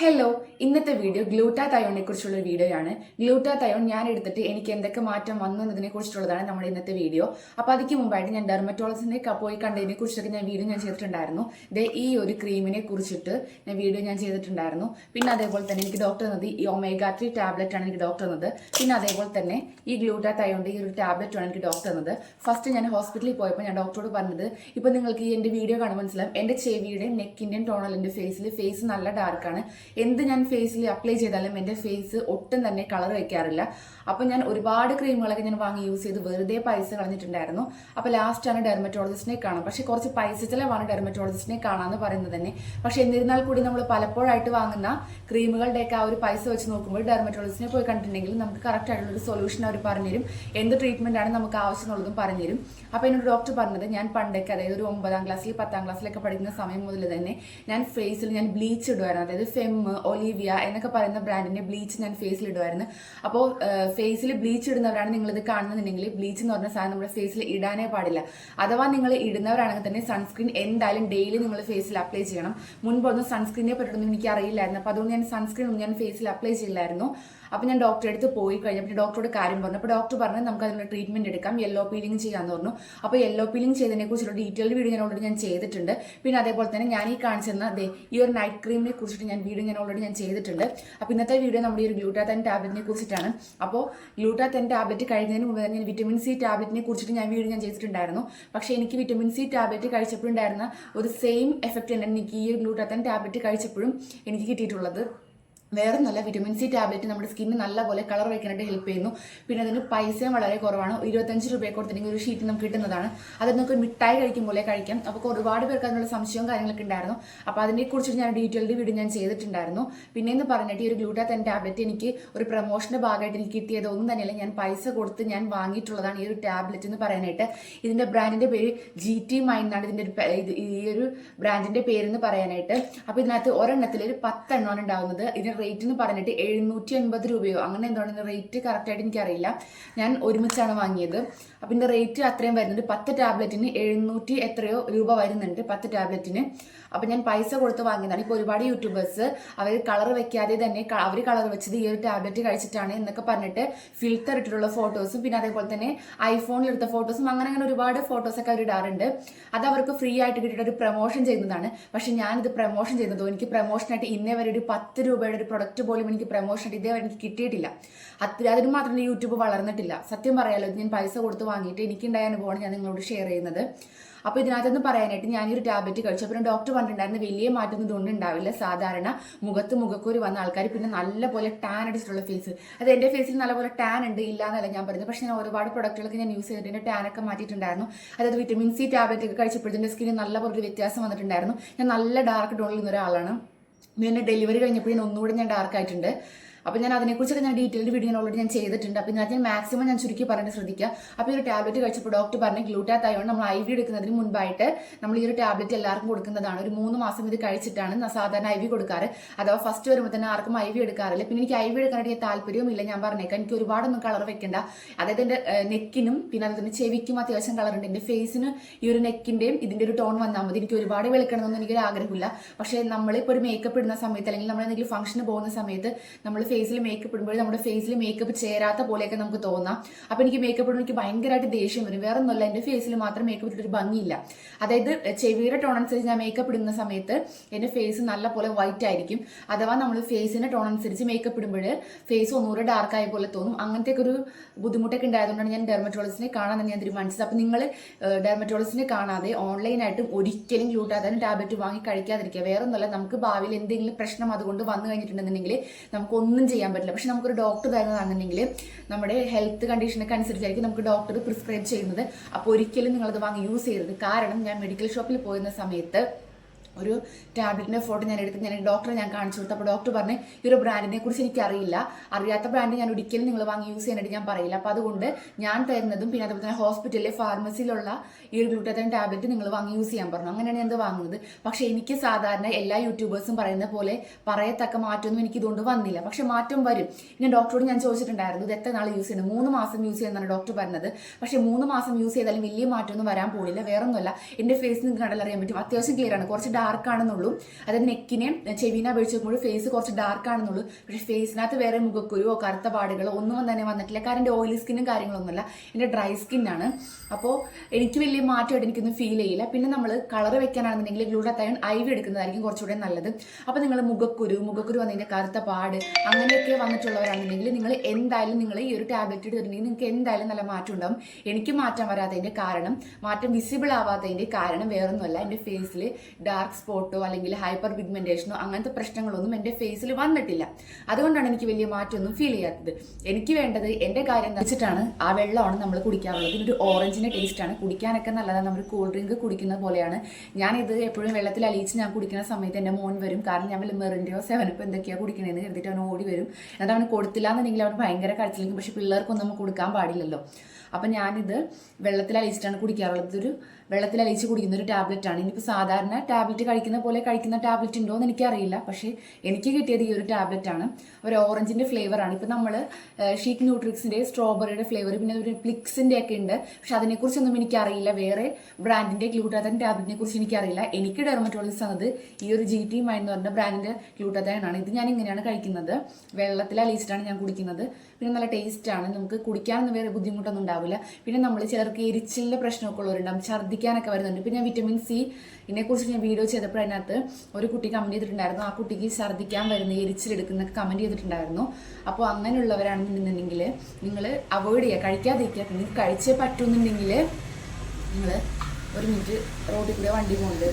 Hello ഇന്നത്തെ video gluta തയോണിനെ കുറിച്ചുള്ള വീഡിയോയാണ് ഗ്ലൂട്ടാ തയോൺ ഞാൻ എടുത്തിട്ട് എനിക്ക് എന്തൊക്കെ മാറ്റം വന്നു എന്നതിനെ കുറിച്ചുള്ളതാണ് നമ്മുടെ ഇന്നത്തെ വീഡിയോ അപ്പോൾ അതിക്ക് മുമ്പായിട്ട് ഞാൻ ഡെർമറ്റോളജിനെ പോയി കണ്ടതിനെ കുറിച്ചൊക്കെ ഞാൻ വീഡിയോ ഞാൻ ചെയ്തിട്ടുണ്ടായിരുന്നു. ദേ ഈ ഒരു ക്രീമിനെ കുറിച്ചിട്ട് ഞാൻ വീഡിയോ ഞാൻ ചെയ്തിട്ടുണ്ടായിരുന്നു. പിന്നെ അതേപോലെ തന്നെ എനിക്ക് ഡോക്ടർ തന്നത് ഈ ഒമേഗ ത്രീ ടാബ്ലറ്റ് ആണ് എനിക്ക് ഡോക്ടർ തന്നത്. പിന്നെ അതേപോലെ തന്നെ ഈ ഗ്ലൂട്ടാ തയോണിന്റെ ഈ ഒരു ടാബ്ലറ്റ് ആണ് എനിക്ക് ഡോക്ടർ തന്നത്. ഫസ്റ്റ് ഞാൻ ഹോസ്പിറ്റലിൽ പോയപ്പോൾ ഞാൻ ഡോക്ടറോട് പറഞ്ഞത് ഇപ്പോൾ നിങ്ങൾക്ക് ഈ എന്റെ വീഡിയോ കാണുമ്പോൾ മനസ്സിലാവും. എന്റെ ചെവിയുടെയും നെക്കിന്റെയും ടോണലിന്റെ ഫേസിൽ ഫേസ് നല്ല ഡാർക്കാണ് എന്ത് ഞാൻ ഫേസിൽ അപ്ലൈ ചെയ്താലും എന്റെ ഫേസ് ഒട്ടും തന്നെ കളർ വയ്ക്കാറില്ല. അപ്പോൾ ഞാൻ ഒരുപാട് ക്രീമുകളൊക്കെ ഞാൻ വാങ്ങി യൂസ് ചെയ്ത് വെറുതെ പൈസ കളഞ്ഞിട്ടുണ്ടായിരുന്നു. അപ്പോൾ ലാസ്റ്റാണ് ഡെർമറ്റോളജിസ്റ്റിനെ കാണാം പക്ഷേ കുറച്ച് പൈസ ചിലവാണ് ഡെർമറ്റോളജിസ്റ്റിനെ കാണാമെന്ന് പറയുന്നത് തന്നെ. പക്ഷേ എന്നിരുന്നാൽ കൂടി നമ്മൾ പലപ്പോഴായിട്ട് വാങ്ങുന്ന ക്രീമുകളുടെയൊക്കെ ആ ഒരു പൈസ വെച്ച് നോക്കുമ്പോൾ ഡെർമറ്റോളജിസ്റ്റിനെ പോയി കണ്ടിട്ടുണ്ടെങ്കിൽ നമുക്ക് കറക്റ്റ് ആയിട്ടുള്ള ഒരു സൊല്യൂഷൻ അവർ പറഞ്ഞുതരും. എന്ത് ട്രീറ്റ്മെന്റ് ആണ് നമുക്ക് ആവശ്യമുള്ളതും പറഞ്ഞുതരും. അപ്പോൾ എന്നോട് ഡോക്ടർ പറഞ്ഞത് ഞാൻ പണ്ടൊക്കെ അതായത് ഒരു ഒമ്പതാം ക്ലാസ്സിൽ പത്താം ക്ലാസ്സിലൊക്കെ പഠിക്കുന്ന സമയം മുതൽ തന്നെ ഞാൻ ഫേസിൽ ഞാൻ ബ്ലീച്ച് ഇടുമായിരുന്നു അതായത് ഫെം ഒലീവിയ എന്നൊക്കെ പറയുന്ന ബ്രാൻഡിന്റെ ബ്ലീച്ച് ഞാൻ ഫേസിൽ ഇടുമായിരുന്നു അപ്പോൾ ഫേസിൽ ബ്ലീച്ച് ഇടുന്നവരാണ് നിങ്ങളിത് കാണുന്നുണ്ടെങ്കിൽ ബ്ലീച്ച് എന്ന് പറഞ്ഞ സാധനം നമ്മുടെ ഫേസിൽ ഇടാനേ പാടില്ല. അഥവാ നിങ്ങൾ ഇടുന്നവരാണെങ്കിൽ തന്നെ സൺസ്ക്രീൻ എന്തായാലും ഡെയിലി നിങ്ങൾ ഫേസിൽ അപ്ലൈ ചെയ്യണം. മുൻപൊന്നും സൺസ്ക്രീനെ പറ്റിയിട്ടൊന്നും എനിക്ക് അറിയില്ലായിരുന്നു അപ്പോൾ അതുകൊണ്ട് ഞാൻ സൺസ്ക്രീൻ ഒന്നും ഞാൻ ഫേസിൽ അപ്ലൈ ചെയ്യില്ലായിരുന്നു. അപ്പോൾ ഞാൻ ഡോക്ടറെ അടുത്ത് പോയി കഴിഞ്ഞപ്പോൾ ഡോക്ടറോട് കാര്യം പറഞ്ഞു. അപ്പോൾ ഡോക്ടർ പറഞ്ഞു നമുക്ക് അതിനുള്ള ട്രീറ്റ്മെന്റ് എടുക്കാം. യെല്ലോ പീലിംഗ് ചെയ്യാന്ന് പറഞ്ഞു. അപ്പോൾ യെല്ലോ പീലിംഗ് ചെയ്തതിനെ കുറിച്ചുള്ള ഡീറ്റെയിൽഡ് വീഡിയോ ഞാൻ ഓൾറെഡി ഞാൻ ചെയ്തിട്ടുണ്ട്. പിന്നെ അതേപോലെ തന്നെ ഞാൻ ഈ കാണിച്ചിരുന്ന അതെ ഈ ഒരു നൈറ്റ് ക്രീമിനെ കുറിച്ചിട്ട് ഞാൻ വീഡിയോ ഞാൻ ഓൾറെഡി ഞാൻ ചെയ്തിട്ടുണ്ട്. അപ്പോൾ ഇന്നത്തെ വീഡിയോ നമ്മുടെ ഈ ഒരു ഗ്ലൂട്ടാത്തൻ ടാബ്ലറ്റിനെ കുറിച്ചിട്ടാണ്. അപ്പോൾ ഗ്ലൂട്ടാത്തൻ ടാബ്ലറ്റ് കഴിക്കുന്നതിന് മുമ്പ് തന്നെ വിറ്റമിൻ സി ടാബ്ലറ്റിനെ കുറിച്ചിട്ട് ഞാൻ വീഡിയോ ഞാൻ ചെയ്തിട്ടുണ്ടായിരുന്നു. പക്ഷേ എനിക്ക് വിറ്റമിൻ സി ടാബ്ലറ്റ് കഴിച്ചപ്പോഴുണ്ടായിരുന്ന ഒരു സെയിം എഫക്റ്റ് തന്നെ എനിക്ക് ഈ ഗ്ലൂട്ടാത്തൻ ടാബ്ലറ്റ് കഴിച്ചപ്പോഴും എനിക്ക് കിട്ടിയിട്ടുള്ളത്. വേറെ നല്ല വിറ്റമിൻ സി ടാബ്ലറ്റ് നമ്മുടെ സ്കിന്നിന് നല്ലപോലെ കളർ വയ്ക്കാനായിട്ട് ഹെൽപ്പ് ചെയ്യുന്നു. പിന്നെ അതിന് പൈസയും വളരെ കുറവാണ്. ഇരുപത്തഞ്ച് രൂപയെ കൊടുത്തിട്ടുണ്ടെങ്കിൽ ഒരു ഷീറ്റ് നമുക്ക് കിട്ടുന്നതാണ്. അത് നമുക്ക് മിഠായി കഴിക്കും പോലെ കഴിക്കാം. അപ്പോൾ ഒരുപാട് പേർക്ക് അതിനുള്ള സംശയവും കാര്യങ്ങളൊക്കെ ഉണ്ടായിരുന്നു. അപ്പോൾ അതിനെക്കുറിച്ച് ഞാൻ ഡീറ്റെയിൽഡ് വീഡിയോ ഞാൻ ചെയ്തിട്ടുണ്ടായിരുന്നു. പിന്നെ എന്ന് പറഞ്ഞിട്ട് ഈ ഒരു ഗ്ലൂട്ടാത്തൻ ടാബ്ലറ്റ് എനിക്ക് ഒരു പ്രൊമോഷന്റെ ഭാഗമായിട്ട് എനിക്ക് കിട്ടിയത് ഒന്നും തന്നെയല്ല ഞാൻ പൈസ കൊടുത്ത് ഞാൻ വാങ്ങിയിട്ടുള്ളതാണ് ഈ ഒരു ടാബ്ലറ്റ് എന്ന് പറയാനായിട്ട്. ഇതിന്റെ ബ്രാൻഡിന്റെ പേര് ജി ടി മൈൻ എന്നാണ് ഇതിന്റെ ഒരു ഈ ഒരു ബ്രാൻഡിന്റെ പേരെന്ന് പറയാനായിട്ട്. അപ്പോൾ ഇതിനകത്ത് ഒരെണ്ണത്തിൽ ഒരു പത്തെണ്ണമാണ് ഉണ്ടാവുന്നത്. ഇതിന് റേറ്റ് എന്ന് പറഞ്ഞിട്ട് എഴുന്നൂറ്റി എൺപത് രൂപയോ അങ്ങനെ എന്താണ് റേറ്റ് കറക്റ്റായിട്ട് എനിക്കറിയില്ല. ഞാൻ ഒരുമിച്ചാണ് വാങ്ങിയത്. അപ്പം ഇതിന്റെ റേറ്റ് അത്രയും വരുന്നുണ്ട്. പത്ത് ടാബ്ലറ്റിന് എഴുന്നൂറ്റി എത്രയോ രൂപ വരുന്നുണ്ട് പത്ത് ടാബ്ലറ്റിന് അപ്പം ഞാൻ പൈസ കൊടുത്ത് വാങ്ങിയതാണ്. ഇപ്പോൾ ഒരുപാട് യൂട്യൂബേഴ്സ് അവർ കളർ വെക്കാതെ തന്നെ അവർ കളർ വെച്ചത് ഈ ഒരു ടാബ്ലറ്റ് കഴിച്ചിട്ടാണ് എന്നൊക്കെ പറഞ്ഞിട്ട് ഫിൽറ്റർ ഇട്ടിട്ടുള്ള ഫോട്ടോസും പിന്നെ അതേപോലെ തന്നെ ഐഫോണിൽ എടുത്ത ഫോട്ടോസും അങ്ങനെ അങ്ങനെ ഒരുപാട് ഫോട്ടോസൊക്കെ അവർ ഇടാറുണ്ട്. അത് അവർക്ക് ഫ്രീ ആയിട്ട് കിട്ടിയിട്ട് ഒരു പ്രൊമോഷൻ ചെയ്യുന്നതാണ്. പക്ഷെ ഞാനിത് പ്രൊമോഷൻ ചെയ്യുന്നതോ എനിക്ക് പ്രൊമോഷനായിട്ട് ഇന്നേ വരെ ഒരു പത്ത് രൂപയുടെ ഒരു പ്രൊഡക്റ്റ് പോലും എനിക്ക് പ്രൊമോഷൻ ഇതേവരെ എനിക്ക് കിട്ടിയിട്ടില്ല. അത്ര അതിന് മാത്രം യൂട്യൂബ് വളർന്നിട്ടില്ല. സത്യം പറയാലോ ഞാൻ പൈസ കൊടുത്ത് വാങ്ങിയിട്ട് എനിക്കുണ്ടായ അനുഭവമാണ് ഞാൻ നിങ്ങളോട് ഷെയർ ചെയ്യുന്നത്. അപ്പോൾ ഇതിനകത്തുനിന്ന് പറയാനായിട്ട് ഞാൻ ഒരു ടാബ്ലറ്റ് കഴിച്ചു അപ്പോൾ ഡോക്ടർ പറഞ്ഞിട്ടുണ്ടായിരുന്നു വലിയ മാറ്റം ഇതൊന്നും ഉണ്ടാവില്ല. സാധാരണ മുഖത്ത് മുഖക്കൂരി വന്ന ആൾക്കാർ പിന്നെ നല്ലപോലെ ടാൻ അടിച്ചിട്ടുള്ള ഫേസ് അത് എന്റെ ഫേസിൽ നല്ലപോലെ ടാൻ ഉണ്ട് ഇല്ല എന്നല്ല ഞാൻ പറയുന്നത്. പക്ഷേ ഞാൻ ഒരുപാട് പ്രൊഡക്റ്റുകളൊക്കെ ഞാൻ യൂസ് ചെയ്തിട്ടുണ്ട് ടാൻ ഒക്കെ മാറ്റിയിട്ടുണ്ടായിരുന്നു. അതായത് വിറ്റമിൻ സി ടാബ്ലറ്റ് ഒക്കെ കഴിച്ചപ്പോഴത്തെ സ്കിന്നിൽ നല്ലപോലെ ഒരു വ്യത്യാസം വന്നിട്ടുണ്ടായിരുന്നു. ഞാൻ നല്ല ഡാർക്ക് ടോണിൽ നിന്ന ഒരാളാണ് പിന്നെ ഡെലിവറി കഴിഞ്ഞപ്പോഴും ഒന്നുകൂടി ഞാൻ ഡാർക്ക് ആയിട്ടുണ്ട്. അപ്പോൾ ഞാൻ അതിനെക്കുറിച്ചൊക്കെ ഞാൻ ഡീറ്റെയിൽഡ് വീഡിയോ ഓൾറെഡി ഞാൻ ചെയ്തിട്ടുണ്ട്. അപ്പോൾ ഞാൻ മാക്സിമം ഞാൻ ചുരുക്കി പറഞ്ഞിട്ട് ശ്രദ്ധിക്കുക. അപ്പോൾ ഈ ഒരു ടാബ്ലറ്റ് കഴിച്ചപ്പോൾ ഡോക്ടർ പറഞ്ഞ് ഗ്ലൂട്ടാത്ത് ആയതുകൊണ്ട് നമ്മൾ ഐ വി എടുക്കുന്നതിന് മുൻപായിട്ട് നമ്മൾ ഈ ഒരു ടാബ്ലറ്റ് എല്ലാവർക്കും കൊടുക്കുന്നതാണ്. ഒരു മൂന്ന് മാസം ഇത് കഴിച്ചിട്ടാണ് സാധാരണ ഐ വി കൊടുക്കാറ്. അഥവാ ഫസ്റ്റ് വരുമ്പോൾ തന്നെ ആർക്കും ഐ വി എടുക്കാറില്ല. പിന്നെ എനിക്ക് ഐ വി എടുക്കാനായിട്ട് താല്പര്യവും ഇല്ല ഞാൻ പറഞ്ഞേക്കാം. എനിക്ക് ഒരുപാടൊന്നും കളർ വെക്കണ്ട. അതായത് എന്റെ നെക്കിനും പിന്നെ അതുപോലെ തന്നെ ചെവിക്കും അത്യാവശ്യം കളർ ഉണ്ട്. എന്റെ ഫേസിന് ഈ ഒരു നെക്കിന്റെയും ഇതിന്റെ ഒരു ടോൺ വന്നാൽ മതി. എനിക്ക് ഒരുപാട് വെളുക്കണമെന്നൊന്നും എനിക്കൊരു ആഗ്രഹമില്ല പക്ഷേ നമ്മളിപ്പോൾ ഒരു മേക്കപ്പ് ഇടുന്ന സമയത്ത് അല്ലെങ്കിൽ നമ്മൾ എന്തെങ്കിലും ഫംഗ്ഷന് പോകുന്ന സമയത്ത് നമ്മൾ ഫേസിൽ മേക്കപ്പ് ഇടുമ്പോൾ നമ്മുടെ ഫേസിൽ മേക്കപ്പ് ചേരാത്ത പോലെയൊക്കെ നമുക്ക് തോന്നാം. അപ്പോൾ എനിക്ക് മേക്കപ്പ് ഇടുമ്പോൾ എനിക്ക് ഭയങ്കരമായിട്ട് ദേഷ്യം വരും. വേറെ ഒന്നുമല്ല എന്റെ ഫേസിൽ മാത്രം മേക്കപ്പ് ഇട്ടിട്ട് ഭംഗിയില്ല. അതായത് ചെവിയുടെ ടോൺ അനുസരിച്ച് ഞാൻ മേക്കപ്പ് ഇടുന്ന സമയത്ത് എന്റെ ഫേസ് നല്ല പോലെ വൈറ്റ് ആയിരിക്കും. അഥവാ നമ്മൾ ഫേസിന്റെ ടോൺ അനുസരിച്ച് മേക്കപ്പ് ഇടുമ്പോൾ ഫേസ് ഒന്നുകൂടെ ഡാർക്ക് ആയ പോലെ തോന്നും. അങ്ങനത്തെ ഒരു ബുദ്ധിമുട്ടൊക്കെ ഉണ്ടായതുകൊണ്ടാണ് ഞാൻ ഡെർമറ്റോളജിസ്റ്റിനെ കാണാൻ ഞാൻ തീരുമാനിച്ചത് അപ്പോൾ നിങ്ങൾ ഡെർമറ്റോളജിസ്റ്റിനെ കാണാതെ ഓൺലൈനായിട്ടും ഒരിക്കലും ഗ്ലൂട്ടാതാനും ടാബ്ലറ്റ് വാങ്ങി കഴിക്കാതിരിക്കുക. വേറെ ഒന്നുമല്ല നമുക്ക് ഭാവിയിൽ എന്തെങ്കിലും പ്രശ്നം അതുകൊണ്ട് വന്നു കഴിഞ്ഞിട്ടുണ്ടെന്നുണ്ടെങ്കിൽ നമുക്കൊന്നും ചെയ്യാൻ പറ്റില്ല. പക്ഷെ നമുക്കൊരു ഡോക്ടർ തരുന്നതാണെന്നുണ്ടെങ്കിൽ നമ്മുടെ ഹെൽത്ത് കണ്ടീഷനൊക്കെ അനുസരിച്ചായിരിക്കും നമുക്ക് ഡോക്ടർ പ്രിസ്ക്രൈബ് ചെയ്യുന്നത്. അപ്പോൾ ഒരിക്കലും നിങ്ങളത് വാങ്ങി യൂസ് ചെയ്യരുത്. കാരണം ഞാൻ മെഡിക്കൽ ഷോപ്പിൽ പോയിരുന്ന സമയത്ത് ഒരു ടാബ്ലറ്റിന്റെ ഫോട്ടോ ഞാൻ എടുത്ത് ഞാൻ ഡോക്ടറെ ഞാൻ കാണിച്ചു കൊടുത്തു അപ്പോൾ ഡോക്ടർ പറഞ്ഞു ഈ ഒരു ബ്രാൻഡിനെ കുറിച്ച് എനിക്ക് അറിയില്ല അറിയാത്ത ബ്രാൻഡ് ഞാൻ ഒരിക്കലും നിങ്ങൾ വാങ്ങി യൂസ് ചെയ്യാനായിട്ട് ഞാൻ പറയില്ല. അപ്പോൾ അതുകൊണ്ട് ഞാൻ തരുന്നതും പിന്നെ അതുപോലെ തന്നെ ഹോസ്പിറ്റലിലെ ഫാർമസിയിലുള്ള ഈ ഒരു ഗ്ലൂട്ടത്തൻ ടാബ്ലറ്റ് നിങ്ങൾ വാങ്ങി യൂസ് ചെയ്യാൻ പറഞ്ഞു. അങ്ങനെയാണ് ഞാൻ ഇത് വാങ്ങുന്നത്. പക്ഷേ എനിക്ക് സാധാരണ എല്ലാ യൂട്യൂബേഴ്സും പറയുന്ന പോലെ പറയത്തക്ക മാറ്റമൊന്നും എനിക്ക് ഇതുകൊണ്ട് വന്നില്ല. പക്ഷേ മാറ്റം വരും. ഞാൻ ഡോക്ടറോട് ഞാൻ ചോദിച്ചിട്ടുണ്ടായിരുന്നു ഇത് എത്ര നാൾ യൂസ് ചെയ്യണം മൂന്ന് മാസം യൂസ് ചെയ്യുന്നതാണ് ഡോക്ടർ പറഞ്ഞത്. പക്ഷേ മൂന്ന് മാസം യൂസ് ചെയ്താലും വലിയ മാറ്റമൊന്നും വരാൻ പോകില്ല വേറൊന്നുമല്ല. എന്റെ ഫേസ് നിങ്ങൾക്ക് കണ്ടാലറിയാൻ പറ്റും. അത്യാവശ്യം ക്ലിയർ ആണ്. കുറച്ച് ഡാർക്ക് ഡാർക്ക് ആണെന്നുള്ളൂ. അതായത് നെക്കിനെ ചെവിനെ അപേക്ഷിച്ച് നോക്കുമ്പോൾ ഫേസ് കുറച്ച് ഡാർക്ക് ആണെന്നുള്ളൂ. പക്ഷേ ഫേസിനകത്ത് വേറെ മുഖക്കുരുവോ കറുത്ത പാടുകളോ ഒന്നും തന്നെ വന്നിട്ടില്ല. കാരണം എന്റെ ഓയിലി സ്കിന്നും കാര്യങ്ങളൊന്നുമല്ല. എന്റെ ഡ്രൈ സ്കിന്നാണ് അപ്പോൾ എനിക്ക് വലിയ മാറ്റമായിട്ട് എനിക്കൊന്നും ഫീൽ ചെയ്യില്ല. പിന്നെ നമ്മൾ കളർ വെക്കാനാണെന്നുണ്ടെങ്കിൽ ഗ്ലൂഡത്തയൺ ഐ വി എടുക്കുന്നതായിരിക്കും കുറച്ചുകൂടെ നല്ലത്. അപ്പോൾ നിങ്ങൾ മുഖക്കുരു മുഖക്കുരു വന്നതിന്റെ കറുത്ത പാട് അങ്ങനെയൊക്കെ വന്നിട്ടുള്ളവരാണെന്നുണ്ടെങ്കിൽ നിങ്ങൾ എന്തായാലും നിങ്ങൾ ഈ ഒരു ടാബ്ലറ്റ് എടുത്തിട്ടുണ്ടെങ്കിൽ നിങ്ങൾക്ക് എന്തായാലും നല്ല മാറ്റം ഉണ്ടാവും. എനിക്ക് മാറ്റം വരാത്തതിന്റെ കാരണം മാറ്റം വിസിബിൾ ആവാത്തതിന്റെ കാരണം വേറൊന്നുമല്ല. എന്റെ ഫേസിൽ ഡാർക്ക് സ്പോട്ടോ അല്ലെങ്കിൽ ഹൈപ്പർ പിഗ്മെന്റേഷനോ അങ്ങനത്തെ പ്രശ്നങ്ങളൊന്നും എന്റെ ഫേസിൽ വന്നിട്ടില്ല. അതുകൊണ്ടാണ് എനിക്ക് വലിയ മാറ്റമൊന്നും ഫീൽ ചെയ്യാത്തത്. എനിക്ക് വേണ്ടത് എന്റെ കാര്യം വെച്ചിട്ടാണ് ആ വെള്ളമാണ് നമ്മൾ കുടിക്കാറുള്ളത്. ഇതിനൊരു ഓറഞ്ചിന്റെ ടേസ്റ്റാണ് കുടിക്കാനൊക്കെ നല്ലതാണ്. നമ്മൾ കൂൾ ഡ്രിങ്ക് കുടിക്കുന്നത് പോലെയാണ്. ഞാനിത് എപ്പോഴും വെള്ളത്തിൽ അലിയിച്ച് ഞാൻ കുടിക്കുന്ന സമയത്ത് എന്റെ മോൻ വരും. കാരണം ഞാൻ വല്ല മെറിന്റെയോ സെവനപ്പോ എന്തൊക്കെയാണ് കുടിക്കണേന്ന് കരുതിയിട്ട് അവൻ ഓടി വരും. എന്നിട്ട് അവന് കൊടുത്തില്ല എന്നുണ്ടെങ്കിൽ അവൻ ഭയങ്കര കരച്ചിലെങ്കിൽ പക്ഷെ പിള്ളേർക്കൊന്നും നമുക്ക് കൊടുക്കാൻ പാടില്ലല്ലോ. അപ്പം ഞാനിത് വെള്ളത്തിൽ അലിയിച്ചിട്ടാണ് കുടിക്കാറുള്ളത്. ഇതൊരു വെള്ളത്തിൽ അലിയിച്ച് കുടിക്കുന്ന ഒരു ടാബ്ലറ്റ് ആണ് ഇനിയിപ്പോൾ സാധാരണ ടാബ്ലറ്റ് കഴിക്കുന്ന പോലെ കഴിക്കുന്ന ടാബ്ലറ്റ് ഉണ്ടോ എന്ന് എനിക്കറിയില്ല. പക്ഷേ എനിക്ക് കിട്ടിയത് ഈ ഒരു ടാബ്ലറ്റ് ആണ് ഒരു ഓറഞ്ചിന്റെ ഫ്ലേവറാണ്. ഇപ്പോൾ നമ്മൾ ഷീക്ക് ന്യൂട്രിക്സിന്റെ സ്ട്രോബെറിയുടെ ഫ്ലേവർ പിന്നെ ഒരു പ്ലിക്സിന്റെ ഒക്കെ ഉണ്ട്. പക്ഷെ അതിനെക്കുറിച്ചൊന്നും എനിക്കറിയില്ല. വേറെ ബ്രാൻഡിന്റെ ഗ്ലൂട്ടാതൻ ടാബ്ലറ്റിനെ കുറിച്ച് എനിക്കറിയില്ല. എനിക്ക് ഡെർമറ്റോളജിസ്റ്റ് തന്നത് ഈ ഒരു ജി ടി മൈൻ എന്ന് പറഞ്ഞ ബ്രാൻഡിന്റെ ഗ്ലൂട്ടാതൻ ആണ്. ഇത് ഞാൻ ഇങ്ങനെയാണ് കഴിക്കുന്നത്. വെള്ളത്തിൽ അലിയിച്ചിട്ടാണ് ഞാൻ കുടിക്കുന്നത്. പിന്നെ നല്ല ടേസ്റ്റാണ്. നമുക്ക് കുടിക്കാനൊന്നും വേറെ ബുദ്ധിമുട്ടൊന്നും ഉണ്ടാവില്ല. പിന്നെ നമ്മൾ ചിലർക്ക് എരിച്ചിലിന്റെ പ്രശ്നമൊക്കെ ഉള്ളവരുണ്ടാവും. ഛർദ്ദിക്കാനൊക്കെ വരുന്നുണ്ട്. പിന്നെ വിറ്റമിൻ സി ഇതിനെക്കുറിച്ച് ഞാൻ വീഡിയോ ചെയ്തപ്പോൾ അതിനകത്ത് ഒരു കുട്ടി കമന്റ് ചെയ്തിട്ടുണ്ടായിരുന്നു. ആ കുട്ടിക്ക് ഛർദ്ദിക്കാൻ വരുന്ന എരിച്ചിലെടുക്കുന്നൊക്കെ കമന്റ് ചെയ്തിട്ടുണ്ടായിരുന്നു. അപ്പോൾ അങ്ങനെയുള്ളവരാണെന്നുണ്ടെങ്കിൽ നിങ്ങൾ അവോയ്ഡ് ചെയ്യുക. കഴിക്കാതിരിക്കുക. പിന്നെ കഴിച്ചേ പറ്റുന്നുണ്ടെങ്കിൽ നിങ്ങൾ ഒരു മിനിറ്റ് റോഡിൽ കൂടെ വണ്ടി പോകുന്നുണ്ട്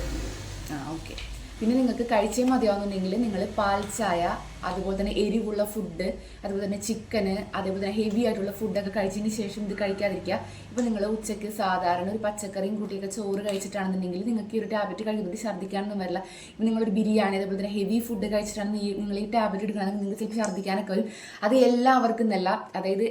ആ ഓക്കെ പിന്നെ നിങ്ങൾക്ക് കഴിച്ചേ മതിയാവുന്നുണ്ടെങ്കിൽ നിങ്ങൾ പാൽ ചായ അതുപോലെ തന്നെ എരിവുള്ള ഫുഡ് അതുപോലെ തന്നെ ചിക്കന് അതേപോലെ തന്നെ ഹെവി ആയിട്ടുള്ള ഫുഡൊക്കെ കഴിച്ചതിന് ശേഷം ഇത് കഴിക്കാതിരിക്കുക. ഇപ്പോൾ നിങ്ങൾ ഉച്ചയ്ക്ക് സാധാരണ ഒരു പച്ചക്കറിയും കൂട്ടിയൊക്കെ ചോറ് കഴിച്ചിട്ടാണെന്നുണ്ടെങ്കിൽ നിങ്ങൾക്ക് ഈ ഒരു ടാബ്ലറ്റ് കഴിക്കുന്നത് ഛർദ്ദിക്കാനൊന്നും വരില്ല. ഇപ്പം നിങ്ങളൊരു ബിരിയാണി അതേപോലെ തന്നെ ഹെവി ഫുഡ് കഴിച്ചിട്ടാണ് നിങ്ങൾ ഈ ടാബ്ലറ്റ് എടുക്കുകയാണെങ്കിൽ നിങ്ങൾക്ക് ചിലപ്പോൾ ഛർദ്ദിക്കാനൊക്കെ വരും. അത് എല്ലാവർക്കും എന്നല്ല അതായത്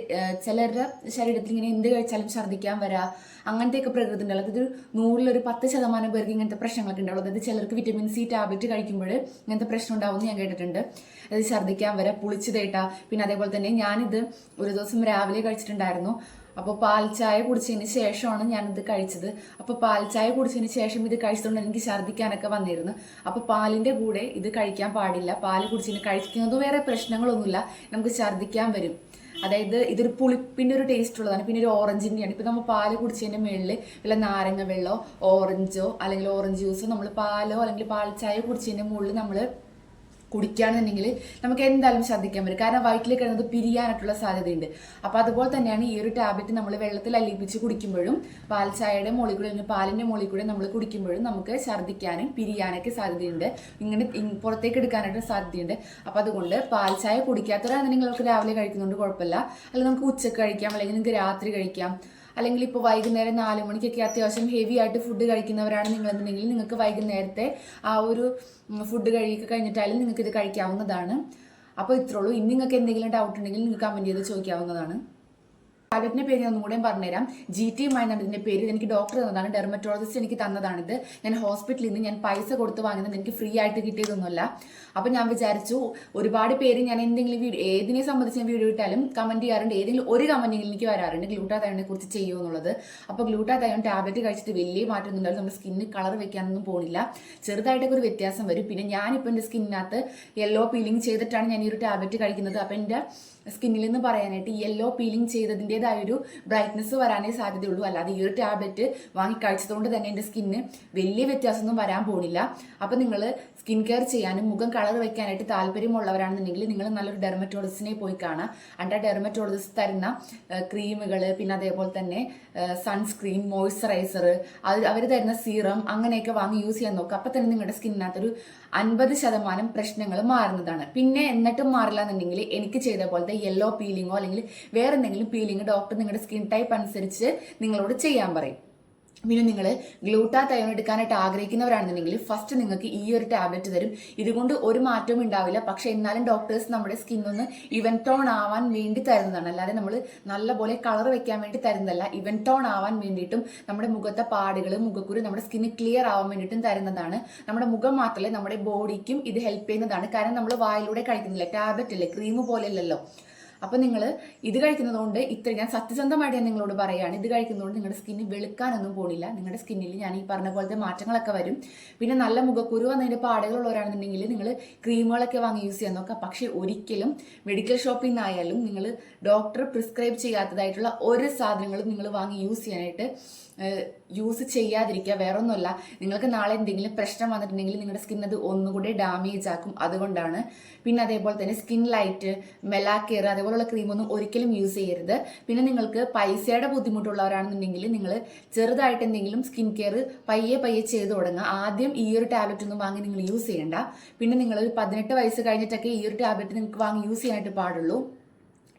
ചിലരുടെ ശരീരത്തിൽ ഇങ്ങനെ എന്ത് കഴിച്ചാലും ഛർദ്ദിക്കാൻ വരാം അങ്ങനത്തെയൊക്കെ പ്രകൃതി ഉണ്ടല്ലോ അതായത് ഒരു നൂറിലൊരു പത്ത് ശതമാനം പേർക്ക് ഇങ്ങനത്തെ പ്രശ്നങ്ങളൊക്കെ ഉണ്ടാവുള്ളൂ അതായത് ചിലർക്ക് വിറ്റമിൻ സി ടാബ്ലറ്റ് കഴിക്കുമ്പോൾ ഇങ്ങനത്തെ പ്രശ്നം ഉണ്ടാവുമെന്ന് ഞാൻ കേട്ടിട്ടുണ്ട്. അതായത് ഛർദ്ദിക്കാൻ വരെ പുളിച്ചതേട്ട പിന്നെ അതേപോലെ തന്നെ ഞാനിത് ഒരു ദിവസം രാവിലെ കഴിച്ചിട്ടുണ്ടായിരുന്നു. അപ്പോൾ പാൽ ചായ കുടിച്ചതിന് ശേഷമാണ് ഞാനിത് കഴിച്ചത്. അപ്പോൾ പാൽ ചായ കുടിച്ചതിന് ശേഷം ഇത് കഴിച്ചതുകൊണ്ട് എനിക്ക് ഛർദ്ദിക്കാനൊക്കെ വന്നിരുന്നു. അപ്പോൾ പാലിന്റെ കൂടെ ഇത് കഴിക്കാൻ പാടില്ല. പാൽ കുടിച്ചതിന് കഴിക്കുന്നത് വേറെ പ്രശ്നങ്ങളൊന്നുമില്ല. നമുക്ക് ഛർദ്ദിക്കാൻ വരും. അതായത് ഇതൊരു പുളിപ്പിന്റെ ഒരു ടേസ്റ്റ് ഉള്ളതാണ്. പിന്നെ ഒരു ഓറഞ്ചിന്റെയാണ് ഇപ്പോൾ നമ്മൾ പാൽ കുടിച്ചതിന്റെ മുകളിൽ വല്ല നാരങ്ങ വെള്ളമോ ഓറഞ്ചോ അല്ലെങ്കിൽ ഓറഞ്ച് ജ്യൂസോ നമ്മൾ പാലോ അല്ലെങ്കിൽ പാൽ ചായ കുടിച്ചതിന്റെ മുകളിൽ നമ്മൾ കുടിക്കുകയാണെന്നുണ്ടെങ്കിൽ നമുക്ക് എന്തായാലും ശ്രദ്ധിക്കാൻ പറ്റും. കാരണം വയറ്റിൽ കിടന്നത് പിരിയാനായിട്ടുള്ള സാധ്യതയുണ്ട്. അപ്പോൾ അതുപോലെ തന്നെയാണ് ഈ ഒരു ടാബ്ലറ്റ് നമ്മൾ വെള്ളത്തിൽ അലിയിപ്പിച്ച് കുടിക്കുമ്പോഴും പാൽ ചായയുടെ മുകളിൽ കൂടെ പാലിന്റെ മുകളിൽ നമ്മൾ കുടിക്കുമ്പോഴും നമുക്ക് ഛർദ്ദിക്കാനും പിരിയാനൊക്കെ സാധ്യതയുണ്ട്. ഇങ്ങനെ പുറത്തേക്ക് എടുക്കാനായിട്ട് സാധ്യതയുണ്ട്. അപ്പോൾ അതുകൊണ്ട് പാൽ ചായ കുടിക്കാത്തവരാണെന്നുണ്ടെങ്കിൽ നിങ്ങൾക്ക് രാവിലെ കഴിക്കുന്നുണ്ട് കുഴപ്പമില്ല. അല്ലെങ്കിൽ നമുക്ക് ഉച്ചയ്ക്ക് കഴിക്കാം അല്ലെങ്കിൽ നിങ്ങൾക്ക് രാത്രി കഴിക്കാം. അല്ലെങ്കിൽ ഇപ്പോൾ വൈകുന്നേരം നാല് മണിക്കൊക്കെ അത്യാവശ്യം ഹെവി ആയിട്ട് ഫുഡ് കഴിക്കുന്നവരാണ് നിങ്ങളെന്നുണ്ടെങ്കിൽ നിങ്ങൾക്ക് വൈകുന്നേരത്തെ ആ ഒരു ഫുഡ് കഴിയൊക്കെ കഴിഞ്ഞിട്ടായാലും നിങ്ങൾക്ക് ഇത് കഴിക്കാവുന്നതാണ് അപ്പോൾ ഇത്രയുള്ളൂ ഇനി നിങ്ങൾക്ക് എന്തെങ്കിലും ഡൗട്ട് ഉണ്ടെങ്കിൽ നിങ്ങൾക്ക് കമന്റ് ചെയ്ത് ചോദിക്കാവുന്നതാണ്. ടാബ്ലറ്റിന്റെ പേര് ഞാൻ ഒന്നുകൂടെ പറഞ്ഞുതരാം. ജി ടി ആയിരുന്നു ഇതിന്റെ പേര് എനിക്ക് ഡോക്ടർ തന്നതാണ്. ഡെർമറ്റോളജിസ്റ്റ് എനിക്ക് തന്നതാണിത്. ഞാൻ ഹോസ്പിറ്റലിൽ നിന്ന് ഞാൻ പൈസ കൊടുത്ത് വാങ്ങുന്നത് എനിക്ക് ഫ്രീ ആയിട്ട് കിട്ടിയതൊന്നുമല്ല. അപ്പോൾ ഞാൻ വിചാരിച്ചു ഒരുപാട് പേര് ഞാൻ എന്തെങ്കിലും വീഡിയോ ഏതിനെ സംബന്ധിച്ച് ഞാൻ വീഡിയോ ഇട്ടാലും കമന്റ് ചെയ്യാറുണ്ട്. ഏതെങ്കിലും ഒരു കമന്റിൽ എനിക്ക് വരാറുണ്ട് ഗ്ലൂട്ടാ തയോണിനെ കുറിച്ച് ചെയ്യുമോ എന്നുള്ളത്. അപ്പോൾ ഗ്ലൂട്ടാതയോൺ ടാബ്ലറ്റ് കഴിച്ചിട്ട് വലിയ മാറ്റമൊന്നും ഉണ്ടാവില്ല. നമ്മുടെ സ്കിന്നിന് കളർ വെക്കാനൊന്നും പോണില്ല. ചെറുതായിട്ടൊക്കെ ഒരു വ്യത്യാസം വരും. പിന്നെ ഞാനിപ്പോൾ എന്റെ സ്കിന്നിനകത്ത് യെല്ലോ പീലിംഗ് ചെയ്തിട്ടാണ് ഞാൻ ഈ ഒരു ടാബ്ലറ്റ് കഴിക്കുന്നത്. അപ്പോൾ എന്റെ സ്കിന്നിൽ നിന്ന് പറയാനായിട്ട് യെല്ലോ പീലിംഗ് ചെയ്തതിന്റെതായ ഒരു ബ്രൈറ്റ്നസ് വരാനേ സാധ്യതയുള്ളൂ. അല്ലാതെ ഈ ഒരു ടാബ്ലറ്റ് വാങ്ങി കഴിച്ചതുകൊണ്ട് തന്നെ എന്റെ സ്കിന്ന് വലിയ വ്യത്യാസമൊന്നും വരാൻ പോണില്ല. അപ്പം നിങ്ങൾ സ്കിൻ കെയർ ചെയ്യാനും മുഖം കളർ വെക്കാനായിട്ട് താല്പര്യമുള്ളവരാണെന്നുണ്ടെങ്കിൽ നിങ്ങൾ നല്ലൊരു ഡെർമറ്റോളജിസ്റ്റിനെ പോയി കാണാം അണ്ട ഡെർമറ്റോളജിസ്റ്റ് തരുന്ന ക്രീമുകൾ പിന്നെ അതേപോലെ തന്നെ സൺസ്ക്രീൻ മോയ്സ്ചറൈസർ അവർ തരുന്ന സീറം അങ്ങനെയൊക്കെ വാങ്ങി യൂസ് ചെയ്യാൻ നോക്കുക. അപ്പം തന്നെ നിങ്ങളുടെ സ്കിന്നിനകത്തൊരു അൻപത് ശതമാനം പ്രശ്നങ്ങൾ മാറുന്നതാണ്. പിന്നെ എന്നിട്ടും മാറില്ല എന്നുണ്ടെങ്കിൽ എനിക്ക് ചെയ്ത പോലത്തെ യെല്ലോ പീലിങ്ങോ അല്ലെങ്കിൽ വേറെ എന്തെങ്കിലും പീലിംഗ് ഡോക്ടർ നിങ്ങളുടെ സ്കിൻ ടൈപ്പ് അനുസരിച്ച് നിങ്ങളോട് ചെയ്യാൻ പറയും. പിന്നെ നിങ്ങൾ ഗ്ലൂട്ടാ ഗ്ലൂട്ടാതയോൺ എടുക്കാനായിട്ട് ആഗ്രഹിക്കുന്നവരാണെന്നുണ്ടെങ്കിൽ ഫസ്റ്റ് നിങ്ങൾക്ക് ഈ ഒരു ടാബ്ലറ്റ് തരും. ഇതുകൊണ്ട് ഒരു മാറ്റവും ഉണ്ടാവില്ല. പക്ഷെ എന്നാലും ഡോക്ടേഴ്സ് നമ്മുടെ സ്കിൻ ഒന്ന് ഇവൻ ടോൺ ആവാൻ വേണ്ടി തരുന്നതാണ്. അല്ലാതെ നമ്മൾ നല്ലപോലെ കളർ വെക്കാൻ വേണ്ടി തരുന്നതല്ല. ഇവൻ ടോൺ ആവാൻ വേണ്ടിയിട്ടും നമ്മുടെ മുഖത്തെ പാടുകൾ മുഖക്കുരു നമ്മുടെ സ്കിന്ന് ക്ലിയർ ആവാൻ വേണ്ടിയിട്ടും തരുന്നതാണ്. നമ്മുടെ മുഖം മാത്രമല്ല നമ്മുടെ ബോഡിക്കും ഇത് ഹെൽപ്പ് ചെയ്യുന്നതാണ്. കാരണം നമ്മൾ വായിലൂടെ കഴിക്കുന്നില്ല? ടാബ്ലറ്റ് അല്ലേ ക്രീം പോലെയല്ലല്ലോ. അപ്പോൾ നിങ്ങൾ ഇത് കഴിക്കുന്നതുകൊണ്ട് ഇത്ര ഞാൻ സത്യസന്ധമായിട്ട് ഞാൻ നിങ്ങളോട് പറയുകയാണ് ഇത് കഴിക്കുന്നതുകൊണ്ട് നിങ്ങളുടെ സ്കിന്ന് വെളുക്കാനൊന്നും പോണില്ല. നിങ്ങളുടെ സ്കിന്നിൽ ഞാൻ ഈ പറഞ്ഞ പോലത്തെ മാറ്റങ്ങളൊക്കെ വരും. പിന്നെ നല്ല മുഖക്കുരു വന്നതിന്റെ പാടുകളുള്ളവരാണെന്നുണ്ടെങ്കിൽ നിങ്ങൾ ക്രീമുകളൊക്കെ വാങ്ങി യൂസ് ചെയ്യാൻ നോക്കാം. പക്ഷേ ഒരിക്കലും മെഡിക്കൽ ഷോപ്പിൽ നിന്നായാലും നിങ്ങൾ ഡോക്ടർ പ്രിസ്ക്രൈബ് ചെയ്യാത്തതായിട്ടുള്ള ഒരു സാധനങ്ങളും നിങ്ങൾ വാങ്ങി യൂസ് ചെയ്യാനായിട്ട് യൂസ് ചെയ്യാതിരിക്കുക വേറൊന്നുമല്ല. നിങ്ങൾക്ക് നാളെ എന്തെങ്കിലും പ്രശ്നം വന്നിട്ടുണ്ടെങ്കിൽ നിങ്ങളുടെ സ്കിൻ അത് ഒന്നുകൂടി ഡാമേജ് ആക്കും. അതുകൊണ്ടാണ്. പിന്നെ അതേപോലെ തന്നെ സ്കിൻ ലൈറ്റ് മെലാക്കെയർ അതേപോലെയുള്ള ക്രീമൊന്നും ഒരിക്കലും യൂസ് ചെയ്യരുത്. പിന്നെ നിങ്ങൾക്ക് പൈസയുടെ ബുദ്ധിമുട്ടുള്ളവരാണെന്നുണ്ടെങ്കിൽ നിങ്ങൾ ചെറുതായിട്ട് എന്തെങ്കിലും സ്കിൻ കെയർ പയ്യെ പയ്യെ ചെയ്തു തുടങ്ങുക. ആദ്യം ഈ ഒരു ടാബ്ലറ്റ് ഒന്നും വാങ്ങി നിങ്ങൾ യൂസ് ചെയ്യേണ്ട. പിന്നെ നിങ്ങൾ ഒരു പതിനെട്ട് വയസ്സ് കഴിഞ്ഞിട്ടൊക്കെ ഈ ഒരു ടാബ്ലറ്റ് നിങ്ങൾക്ക് വാങ്ങി യൂസ് ചെയ്യാനായിട്ട് പാടുള്ളൂ.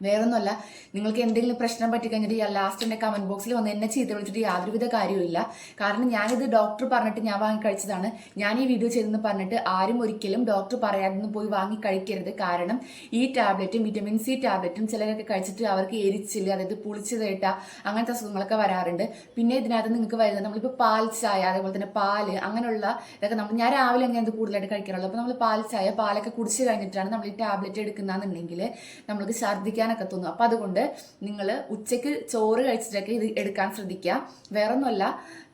വേറൊന്നുമല്ല. നിങ്ങൾക്ക് എന്തെങ്കിലും പ്രശ്നം പറ്റി കഴിഞ്ഞിട്ട് ലാസ്റ്റ് എന്റെ കമന്റ് ബോക്സിൽ വന്ന് എന്നെ ചീത്ത വിളിച്ചിട്ട് യാതൊരുവിധ കാര്യമില്ല കാരണം ഞാനിത് ഡോക്ടർ പറഞ്ഞിട്ട് ഞാൻ വാങ്ങി കഴിച്ചതാണ്. ഞാൻ ഈ വീഡിയോ ചെയ്തെന്ന് പറഞ്ഞിട്ട് ആരും ഒരിക്കലും ഡോക്ടർ പറയാതെ പോയി വാങ്ങി കഴിക്കരുത്. കാരണം ഈ ടാബ്ലറ്റും വിറ്റമിൻ സി ടാബ്ലറ്റും ചിലരൊക്കെ കഴിച്ചിട്ട് അവർക്ക് എരിച്ചില്ല അതായത് പുളിച്ചു തേട്ട അങ്ങനത്തെ അസുഖങ്ങളൊക്കെ വരാറുണ്ട്. പിന്നെ ഇതിനകത്ത് നിങ്ങൾക്ക് വരുന്നത് നമ്മളിപ്പോൾ പാൽ ചായ അതേപോലെ തന്നെ പാൽ അങ്ങനെയുള്ള ഇതൊക്കെ നമ്മൾ ഞാൻ രാവിലെ അങ്ങനെ ഇത് കൂടുതലായിട്ട് കഴിക്കാറുള്ളൂ അപ്പോൾ നമ്മൾ പാൽ ചായ പാലൊക്കെ കുടിച്ച് കഴിഞ്ഞിട്ടാണ് നമ്മൾ ഈ ടാബ്ലറ്റ് എടുക്കുന്നതെന്നുണ്ടെങ്കിൽ നമ്മൾക്ക് ഛർദ്ദിക്കാനൊക്കെ തോന്നും. അപ്പം അതുകൊണ്ട് നിങ്ങൾ ഉച്ചയ്ക്ക് ചോറ് കഴിച്ചിട്ടൊക്കെ ഇത് എടുക്കാൻ ശ്രദ്ധിക്കുക. വേറെ ഒന്നുമല്ല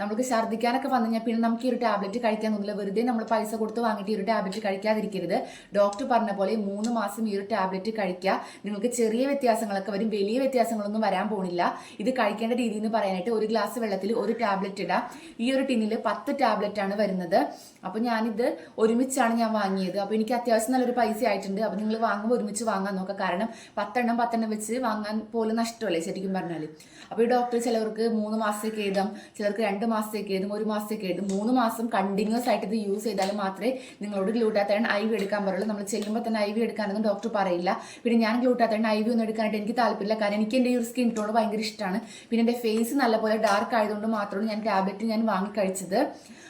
നമുക്ക് ഛർദ്ദിക്കാനൊക്കെ വന്നു കഴിഞ്ഞാൽ പിന്നെ നമുക്ക് ഈ ഒരു ടാബ്ലറ്റ് കഴിക്കാൻ തോന്നില്ല. വെറുതെ നമ്മൾ പൈസ കൊടുത്ത് വാങ്ങിയിട്ട് ഈ ഒരു ടാബ്ലറ്റ് കഴിക്കാതിരിക്കരുത്. ഡോക്ടർ പറഞ്ഞ പോലെ മൂന്ന് മാസം ഈ ഒരു ടാബ്ലറ്റ് കഴിക്കുക. നിങ്ങൾക്ക് ചെറിയ വ്യത്യാസങ്ങളൊക്കെ വരും. വലിയ വ്യത്യാസങ്ങളൊന്നും വരാൻ പോകുന്നില്ല ഇത് കഴിക്കേണ്ട രീതി എന്ന് പറയാനായിട്ട് ഒരു ഗ്ലാസ് വെള്ളത്തിൽ ഒരു ടാബ്ലറ്റ് ഇടാം. ഈ ഒരു ടിന്നിൽ പത്ത് ടാബ്ലറ്റ് ആണ് വരുന്നത്. അപ്പോൾ ഞാനിത് ഒരുമിച്ചാണ് ഞാൻ വാങ്ങിയത്. അപ്പോൾ എനിക്ക് അത്യാവശ്യം നല്ലൊരു പൈസ ആയിട്ടുണ്ട്. അപ്പോൾ നിങ്ങൾ വാങ്ങുമ്പോൾ ഒരുമിച്ച് വാങ്ങാൻ നോക്കുക കാരണം പത്തെണ്ണം പത്തെണ്ണം വെച്ച് വാങ്ങാൻ പോലും നഷ്ടമല്ലേ ശരിക്കും പറഞ്ഞാൽ അപ്പോൾ ഈ ഡോക്ടർ ചിലവർക്ക് മൂന്ന് മാസത്തേക്ക് എഴുതാം ചിലർക്ക് രണ്ട് മാസത്തേക്ക് എഴുതും ഒരു മാസത്തേക്ക് എഴുതും. മൂന്ന് മാസം കണ്ടിന്യൂസ് ആയിട്ട് ഇത് യൂസ് ചെയ്താൽ മാത്രമേ നിങ്ങളോട് ഗ്ലൂട്ടാത്തൺ ഐ വി എടുക്കാൻ പറയുള്ളൂ നമ്മൾ ചെല്ലുമ്പോൾ തന്നെ ഐ വി എടുക്കാനൊന്നും ഡോക്ടർ പറയില്ല. പിന്നെ ഞാൻ ഗ്ലൂട്ടാത്തൺ ഐ വി ഒന്നും എടുക്കാനായിട്ട് എനിക്ക് താല്പര്യമില്ല. കാരണം എനിക്ക് എന്റെ ഒരു സ്കിൻ ടോൺ ഭയങ്കര ഇഷ്ടമാണ് പിന്നെ എന്റെ ഫേസ് നല്ലപോലെ ഡാർക്ക് ആയതുകൊണ്ട് മാത്രമാണ് ഞാൻ ടാബ്ലറ്റ് ഞാൻ വാങ്ങി കഴിച്ചത്.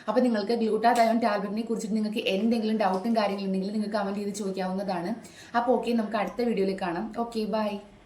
അപ്പോൾ നിങ്ങൾക്ക് ഗ്ലൂട്ടാതയോൺ ടാബ്ലറ്റിനെ കുറിച്ചിട്ട് നിങ്ങൾക്ക് എന്തെങ്കിലും ഡൗട്ടും കാര്യങ്ങളുണ്ടെങ്കിൽ നിങ്ങൾക്ക് കമന്റ് ചെയ്ത് ചോദിക്കാവുന്നതാണ്. അപ്പോൾ ഓക്കെ നമുക്ക് അടുത്ത വീഡിയോയിൽ കാണാം. Okay bye Bye.